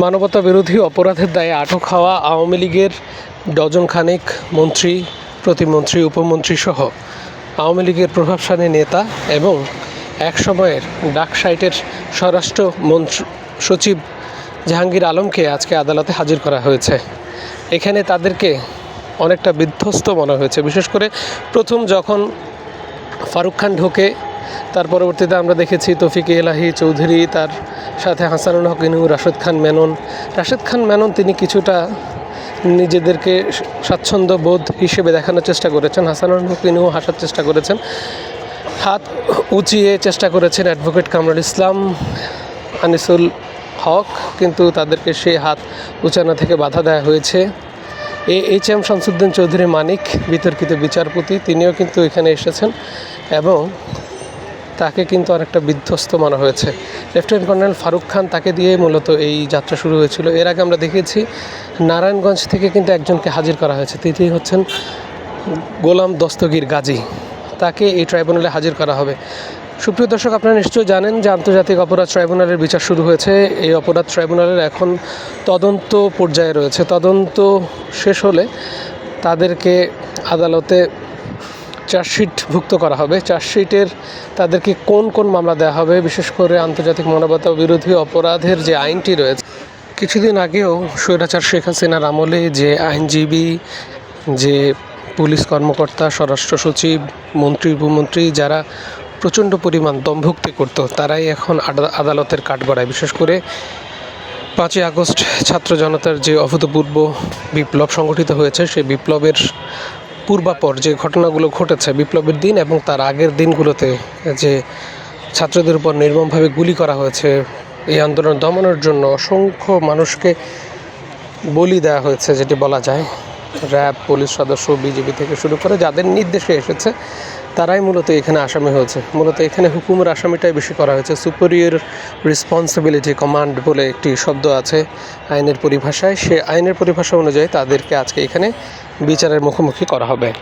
মানবতা বিরোধী অপরাধের দায়ে আটক হওয়া আওয়ামী লীগের ডজন খানেক মন্ত্রী, প্রতিমন্ত্রী উপমন্ত্রী সহ আওয়ামী লীগের প্রভাবশালী নেতা এবং এক সময়ের ডাকসাইটের স্বরাষ্ট্র মন্ত্রী সচিব জাহাঙ্গীর আলমকে আজকে আদালতে হাজির করা হয়েছে। এখানে তাদেরকে অনেকটা বিধ্বস্ত মনে হয়েছে। বিশেষ করে প্রথম যখন ফারুক খান ঢোকে তার পরবর্তীতে আমরা দেখেছি তৌফিক এলাহি চৌধুরী, তার সাথে হাসানুল হক ইনু, রাশেদ খান মেনন। রাশেদ খান মেনন তিনি কিছুটা নিজেদেরকে স্বাচ্ছন্দ্য বোধ হিসেবে দেখানোর চেষ্টা করেছেন। হাসানুল হক ইনুও হাসার চেষ্টা করেছেন। হাত উঁচিয়ে চেষ্টা করেছেন অ্যাডভোকেট কামরুল ইসলাম, আনিসুল হক, কিন্তু তাদেরকে সেই হাত উঁচানো থেকে বাধা দেওয়া হয়েছে। A, H M Shamsuddin Chowdhury Manik, বিতর্কিত বিচারপতি, তিনিও কিন্তু এখানে এসেছেন। এবং তাকে কিন্তু অনেকটা বিধ্বস্ত মনে হয়েছে। লেফটেন্যান্ট কর্নেল ফারুক খান তাকে দিয়ে মূলত এই যাত্রা শুরু হয়েছিল। এর আগে আমরা দেখেছি, নারায়ণগঞ্জ থেকে কিন্তু একজনকে হাজির করা হয়েছে। তিনি হচ্ছেন গোলাম দস্তগীর গাজী। তাকে এই ট্রাইব্যুনালে হাজির করা হবে। সুপ্রিয় দর্শক, আপনারা নিশ্চয়ই জানেন যে আন্তর্জাতিক অপরাধ ট্রাইব্যুনালের বিচার শুরু হয়েছে। এই অপরাধ ট্রাইব্যুনালের এখন তদন্ত পর্যায়ে রয়েছে। তদন্ত শেষ হলে তাদেরকে আদালতে চার্জশিট ভুক্ত করা হবে। চার্জশিটের তাদেরকে কোন কোন মামলা দেওয়া হবে? বিশেষ করে আন্তর্জাতিক মানবতা বিরোধী অপরাধের যে আইনটি রয়েছে, কিছুদিন আগেও স্বৈরাচার শেখ হাসিনার আমলে যে আইনজীবী, যে পুলিশ কর্মকর্তা, স্বরাষ্ট্র সচিব, মন্ত্রী, উপমন্ত্রী, যারা প্রচণ্ড পরিমাণ দমভুক্তি করত, তারাই এখন আদা- আদালতের কাঠগড়ায়। বিশেষ করে পাঁচই আগস্ট ছাত্র জনতার যে অভূতপূর্ব বিপ্লব সংগঠিত হয়েছে, সেই বিপ্লবের পূর্বাপর যে ঘটনাগুলো ঘটেছে, বিপ্লবের দিন এবং তার আগের দিনগুলোতে যে ছাত্রদের উপর নির্মমভাবে গুলি করা হয়েছে, এই আন্দোলন দমনের জন্য অসংখ্য মানুষকে বলি দেওয়া হয়েছে, যেটি বলা যায়। র্যাব, পুলিশ সদস্য বিজেপি থেকে শুরু করে যাদের নির্দেশে এসেছে তারাই মূলত এখানে আসামি হয়েছে। মূলত এখানে হুকুমের আসামিটাই বেশি করা হয়েছে। সুপেরিয়র রেসপন্সিবিলিটি কমান্ড বলে একটি শব্দ আছে আইনের পরিভাষায়। সে আইনের পরিভাষা অনুযায়ী তাদেরকে আজকে এখানে বিচারের মুখোমুখি করা হবে।